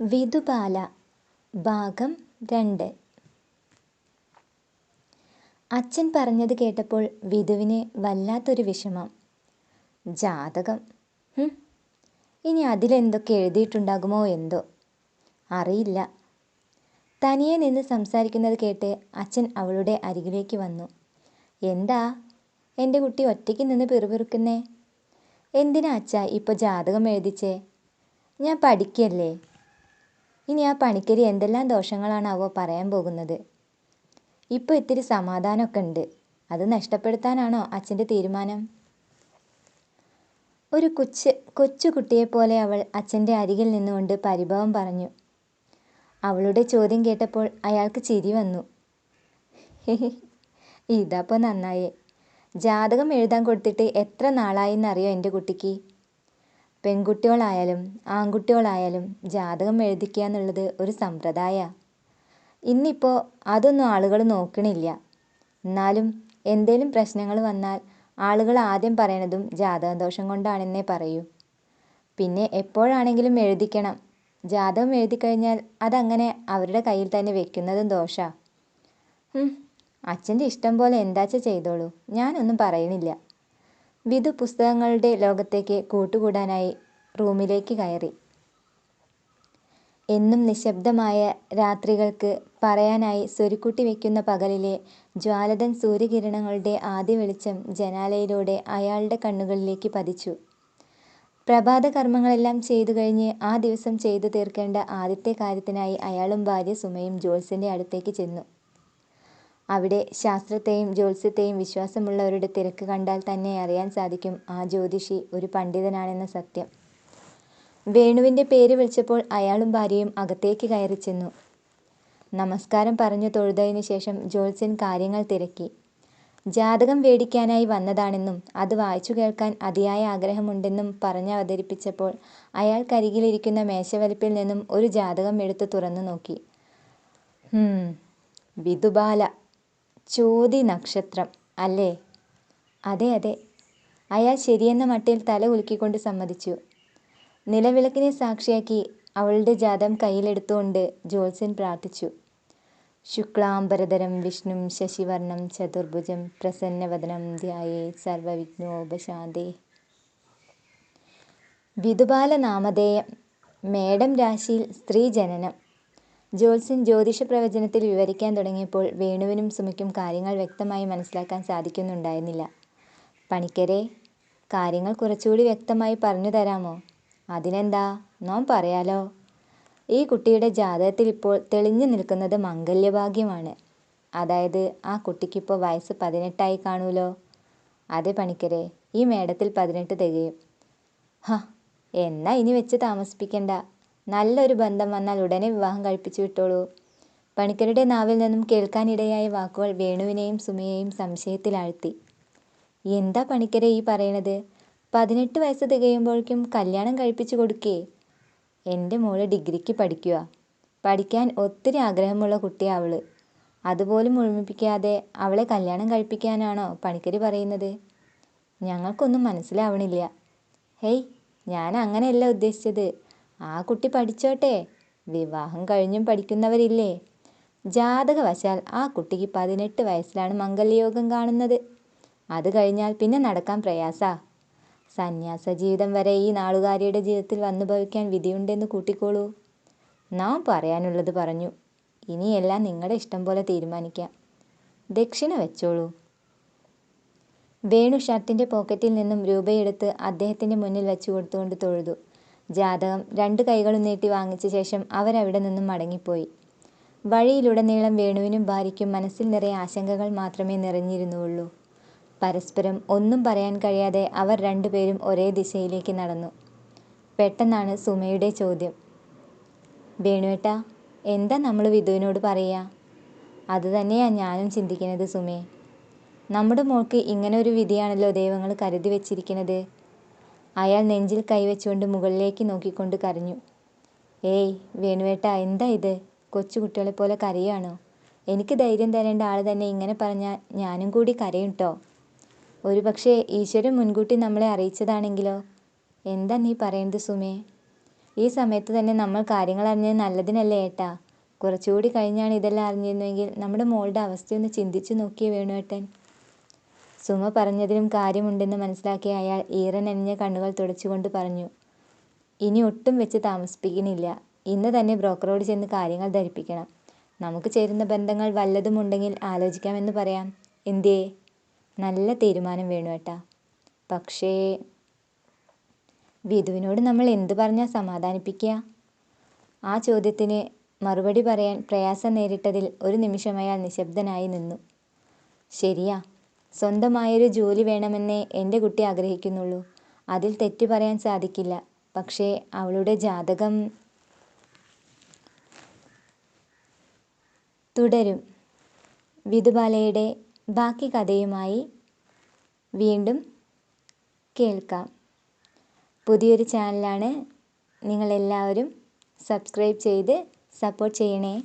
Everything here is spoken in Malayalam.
വിധുബാല ഭാഗം രണ്ട്. അച്ഛൻ പറഞ്ഞത് കേട്ടപ്പോൾ വിധുവിന് വല്ലാത്തൊരു വിഷമം. ജാതകം. ഇനി അതിലെന്തൊക്കെ എഴുതിയിട്ടുണ്ടാകുമോ എന്തോ. അറിയില്ല. തനിയെ നിന്ന് സംസാരിക്കുന്നത് കേട്ട് അച്ഛൻ അവളുടെ അരികിലേക്ക് വന്നു. എന്താ? എന്റെ കുട്ടി ഒറ്റയ്ക്ക് നിന്ന് പിറുപിറുക്കുന്നേ? എന്തിനാ അച്ഛ ഇപ്പോൾ ജാതകം എഴുതിച്ചേ? ഞാൻ പഠിക്കല്ലേ? ഇനി ആ പണിക്കരി എന്തെല്ലാം ദോഷങ്ങളാണാവോ പറയാൻ പോകുന്നത്? ഇപ്പോൾ ഇത്തിരി സമാധാനമൊക്കെ ഉണ്ട്. അത് നഷ്ടപ്പെടുത്താനാണോ അച്ഛന്റെ തീരുമാനം? ഒരു കൊച്ച് കൊച്ചുകുട്ടിയെപ്പോലെ അവൾ അച്ഛന്റെ അരികിൽ നിന്നുകൊണ്ട് പരിഭവം പറഞ്ഞു. അവളുടെ ചോദ്യം കേട്ടപ്പോൾ അയാൾക്ക് ചിരി വന്നു. ഇതപ്പോൾ നന്നായേ. ജാതകം എഴുതാൻ കൊടുത്തിട്ട് എത്ര നാളായി എന്നറിയോ എന്റെ കുട്ടിക്ക്? പെൺകുട്ടികളായാലും ആൺകുട്ടികളായാലും ജാതകം എഴുതിക്കുക എന്നുള്ളത് ഒരു സമ്പ്രദായമാണ് ഇന്നിപ്പോൾ അതൊന്നും ആളുകൾ നോക്കണില്ല. എന്നാലും എന്തേലും പ്രശ്നങ്ങൾ വന്നാൽ ആളുകൾ ആദ്യം പറയണതും ജാതകദോഷം കൊണ്ടാണെന്നേ പറയൂ. പിന്നെ എപ്പോഴാണെങ്കിലും എഴുതിക്കണം. ജാതകം എഴുതി കഴിഞ്ഞാൽ അതങ്ങനെ അവരുടെ കയ്യിൽ തന്നെ വെക്കുന്നതും ദോഷാ. അച്ഛന്റെ ഇഷ്ടം പോലെ എന്താച്ച ചെയ്തോളൂ. ഞാനൊന്നും പറയണില്ല. വിധു പുസ്തകങ്ങളുടെ ലോകത്തേക്ക് കൂട്ടുകൂടാനായി റൂമിലേക്ക് കയറി. എന്നും നിശബ്ദമായ രാത്രികൾക്ക് പറയാനായി സ്വരുക്കൂട്ടി വയ്ക്കുന്ന പകലിലെ ജ്വാലതൻ സൂര്യകിരണങ്ങളുടെ ആദ്യ വെളിച്ചം ജനാലയിലൂടെ അയാളുടെ കണ്ണുകളിലേക്ക് പതിച്ചു. പ്രഭാത കർമ്മങ്ങളെല്ലാം ചെയ്തു കഴിഞ്ഞ് ആ ദിവസം ചെയ്തു തീർക്കേണ്ട ആദ്യത്തെ കാര്യത്തിനായി അയാളും ഭാര്യ സുമയും ജോത്സ്യന്റെ അടുത്തേക്ക് ചെന്നു. അവിടെ ശാസ്ത്രത്തെയും ജ്യോത്സ്യത്തെയും വിശ്വാസമുള്ളവരുടെ തിരക്ക് കണ്ടാൽ തന്നെ അറിയാൻ സാധിക്കും ആ ജ്യോതിഷി ഒരു പണ്ഡിതനാണെന്ന സത്യം. വേണുവിന്റെ പേര് വിളിച്ചപ്പോൾ അയാളും ഭാര്യയും അകത്തേക്ക് കയറി ചെന്നു. നമസ്കാരം പറഞ്ഞു തൊഴുതതിനു ശേഷം ജ്യോത്സ്യൻ കാര്യങ്ങൾ തിരക്കി. ജാതകം വേടിക്കാനായി വന്നതാണെന്നും അത് വായിച്ചു കേൾക്കാൻ അതിയായ ആഗ്രഹമുണ്ടെന്നും പറഞ്ഞ് അവതരിപ്പിച്ചപ്പോൾ അയാൾക്കരികിലിരിക്കുന്ന മേശവലിപ്പിൽ നിന്നും ഒരു ജാതകം എടുത്ത് തുറന്നു നോക്കി. വിധുബാല. ചോതി നക്ഷത്രം അല്ലേ? അതെ അതെ. അയാൾ ശരിയെന്ന മട്ടിൽ തല ഉലുക്കിക്കൊണ്ട് സമ്മതിച്ചു. നിലവിളക്കിനെ സാക്ഷിയാക്കി അവളുടെ ജാതം കയ്യിലെടുത്തുകൊണ്ട് ജോത്സൻ പ്രാർത്ഥിച്ചു. ശുക്ലാംബരധരം വിഷ്ണു ശശിവർണം ചതുർഭുജം പ്രസന്നവദനം ധ്യായേ സർവവിഘ്നോപശാന്തേ വിധുബാല നാമധേയം മേടം രാശിയിൽ സ്ത്രീ ജനനം. ജ്യോത്സ്യൻ ജ്യോതിഷ പ്രവചനത്തിൽ വിവരിക്കാൻ തുടങ്ങിയപ്പോൾ വേണുവിനും സുമിക്കും കാര്യങ്ങൾ വ്യക്തമായി മനസ്സിലാക്കാൻ സാധിക്കുന്നുണ്ടായിരുന്നില്ല. പണിക്കരെ കാര്യങ്ങൾ കുറച്ചുകൂടി വ്യക്തമായി പറഞ്ഞു തരാമോ? അതിനെന്താ? നോം പറയാലോ? ഈ കുട്ടിയുടെ ജാതകത്തിൽ ഇപ്പോൾ തെളിഞ്ഞു നിൽക്കുന്നത് മംഗല്യഭാഗ്യമാണ്. അതായത് ആ കുട്ടിക്കിപ്പോൾ വയസ്സ് പതിനെട്ടായി കാണൂലോ അതെ പണിക്കരെ ഈ മേടത്തിൽ പതിനെട്ട് തികയും. ഹ എന്നാ ഇനി വെച്ച് താമസിപ്പിക്കണ്ട. നല്ലൊരു ബന്ധം വന്നാൽ ഉടനെ വിവാഹം കഴിപ്പിച്ചു വിട്ടോളൂ. പണിക്കരുടെ നാവിൽ നിന്നും കേൾക്കാനിടയായ വാക്കുകൾ വേണുവിനെയും സുമയെയും സംശയത്തിലാഴ്ത്തി എന്താ പണിക്കരെ ഈ പറയണത്? പതിനെട്ട് വയസ്സ് തികയുമ്പോഴേക്കും കല്യാണം കഴിപ്പിച്ചു കൊടുക്കേ. എന്റെ മോൾ ഡിഗ്രിക്ക് പഠിക്കുക പഠിക്കാൻ ഒത്തിരി ആഗ്രഹമുള്ള കുട്ടിയാണ് അവൾ. അതുപോലും മുഴുമിപ്പിക്കാതെ അവളെ കല്യാണം കഴിപ്പിക്കാനാണോ പണിക്കരി പറയുന്നത്? ഞങ്ങൾക്കൊന്നും മനസ്സിലാവണില്ല. ഹേയ് ഞാൻ അങ്ങനെയല്ല ഉദ്ദേശിച്ചത്. ആ കുട്ടി പഠിച്ചോട്ടെ. വിവാഹം കഴിഞ്ഞും പഠിക്കുന്നവരില്ലേ? ജാതകവശാൽ ആ കുട്ടിക്ക് പതിനെട്ട് വയസ്സിലാണ് മംഗല്യയോഗം കാണുന്നത്. അത് കഴിഞ്ഞാൽ പിന്നെ നടക്കാൻ പ്രയാസാ. സന്യാസ ജീവിതം വരെ ഈ നാളുകാരിയുടെ ജീവിതത്തിൽ വന്നു ഭവിക്കാൻ വിധിയുണ്ടെന്ന് കൂട്ടിക്കോളൂ. നാം പറയാനുള്ളത് പറഞ്ഞു. ഇനിയെല്ലാം നിങ്ങളുടെ ഇഷ്ടം പോലെ തീരുമാനിക്കാം. ദക്ഷിണ വെച്ചോളൂ. വേണു ഷർട്ടിന്റെ പോക്കറ്റിൽ നിന്നും രൂപയെടുത്ത് അദ്ദേഹത്തിന്റെ മുന്നിൽ വെച്ചു കൊടുത്തുകൊണ്ട് തൊഴുതു. ജാതകം രണ്ട് കൈകളും നീട്ടി വാങ്ങിച്ച ശേഷം അവരവിടെ നിന്നും മടങ്ങിപ്പോയി. വഴിയിലുടനീളം വേണുവിനും ഭാര്യയ്ക്കും മനസ്സിൽ നിറയെ ആശങ്കകൾ മാത്രമേ നിറഞ്ഞിരുന്നുള്ളൂ. പരസ്പരം ഒന്നും പറയാൻ കഴിയാതെ അവർ രണ്ടുപേരും ഒരേ ദിശയിലേക്ക് നടന്നു. പെട്ടെന്നാണ് സുമയുടെ ചോദ്യം. വേണുവേട്ട എന്താ നമ്മൾ വിധുവിനോട് പറയുക? അതുതന്നെയാണ് ഞാനും ചിന്തിക്കുന്നത് സുമേ. നമ്മുടെ മോൾക്ക് ഇങ്ങനെ ഒരു വിധിയാണല്ലോ ദൈവങ്ങൾ കരുതി വെച്ചിരിക്കുന്നത്. അയാൾ നെഞ്ചിൽ കൈവച്ചുകൊണ്ട് മുകളിലേക്ക് നോക്കിക്കൊണ്ട് കരഞ്ഞു. ഏയ് വേണുവേട്ട എന്താ ഇത്? കൊച്ചുകുട്ടികളെ പോലെ കരയാണോ എനിക്ക് ധൈര്യം തരേണ്ട ആൾ തന്നെ ഇങ്ങനെ പറഞ്ഞാൽ ഞാനും കൂടി കരയും കേട്ടോ ഒരു പക്ഷേ ഈശ്വരൻ മുൻകൂട്ടി നമ്മളെ അറിയിച്ചതാണെങ്കിലോ? എന്താ നീ പറയുന്നത് സുമേ? ഈ സമയത്ത് തന്നെ നമ്മൾ കാര്യങ്ങൾ അറിഞ്ഞത് നല്ലതിനല്ലേ ഏട്ടാ? കുറച്ചുകൂടി കഴിഞ്ഞാണ് ഇതെല്ലാം അറിഞ്ഞിരുന്നെങ്കിൽ നമ്മുടെ മോളുടെ അവസ്ഥയൊന്ന് ചിന്തിച്ചു നോക്കിയേ വേണുവേട്ടൻ. സുമ പറഞ്ഞതിലും കാര്യമുണ്ടെന്ന് മനസ്സിലാക്കിയ അയാൾ ഈറനണിഞ്ഞ കണ്ണുകൾ തുടച്ചുകൊണ്ട് പറഞ്ഞു ഇനി ഒട്ടും വെച്ച് താമസിപ്പിക്കുന്നില്ല. ഇന്ന് തന്നെ ബ്രോക്കറോട് ചെന്ന് കാര്യങ്ങൾ ധരിപ്പിക്കണം. നമുക്ക് ചേരുന്ന ബന്ധങ്ങൾ വല്ലതും ഉണ്ടെങ്കിൽ ആലോചിക്കാമെന്ന് പറയാം. എന്തേ നല്ല തീരുമാനം വേണു ഏട്ടാ. പക്ഷേ വിധുവിനോട് നമ്മൾ എന്ത് പറഞ്ഞാൽ സമാധാനിപ്പിക്കുക ആ ചോദ്യത്തിന് മറുപടി പറയാൻ പ്രയാസം നേരിട്ടതിൽ ഒരു നിമിഷം അയാൾ നിശബ്ദനായി നിന്നു. ശരിയാ സ്വന്തമായൊരു ജോലി വേണമെന്നേ എന്റെ കുട്ടി ആഗ്രഹിക്കുന്നുള്ളൂ. അതിൽ തെറ്റു പറയാൻ സാധിക്കില്ല. പക്ഷേ അവളുടെ ജാതകം തുടരും. വിധുബാലയുടെ ബാക്കി കഥയുമായി വീണ്ടും കേൾക്കാം. പുതിയൊരു ചാനലാണ് നിങ്ങളെല്ലാവരും സബ്സ്ക്രൈബ് ചെയ്ത് സപ്പോർട്ട് ചെയ്യണേ.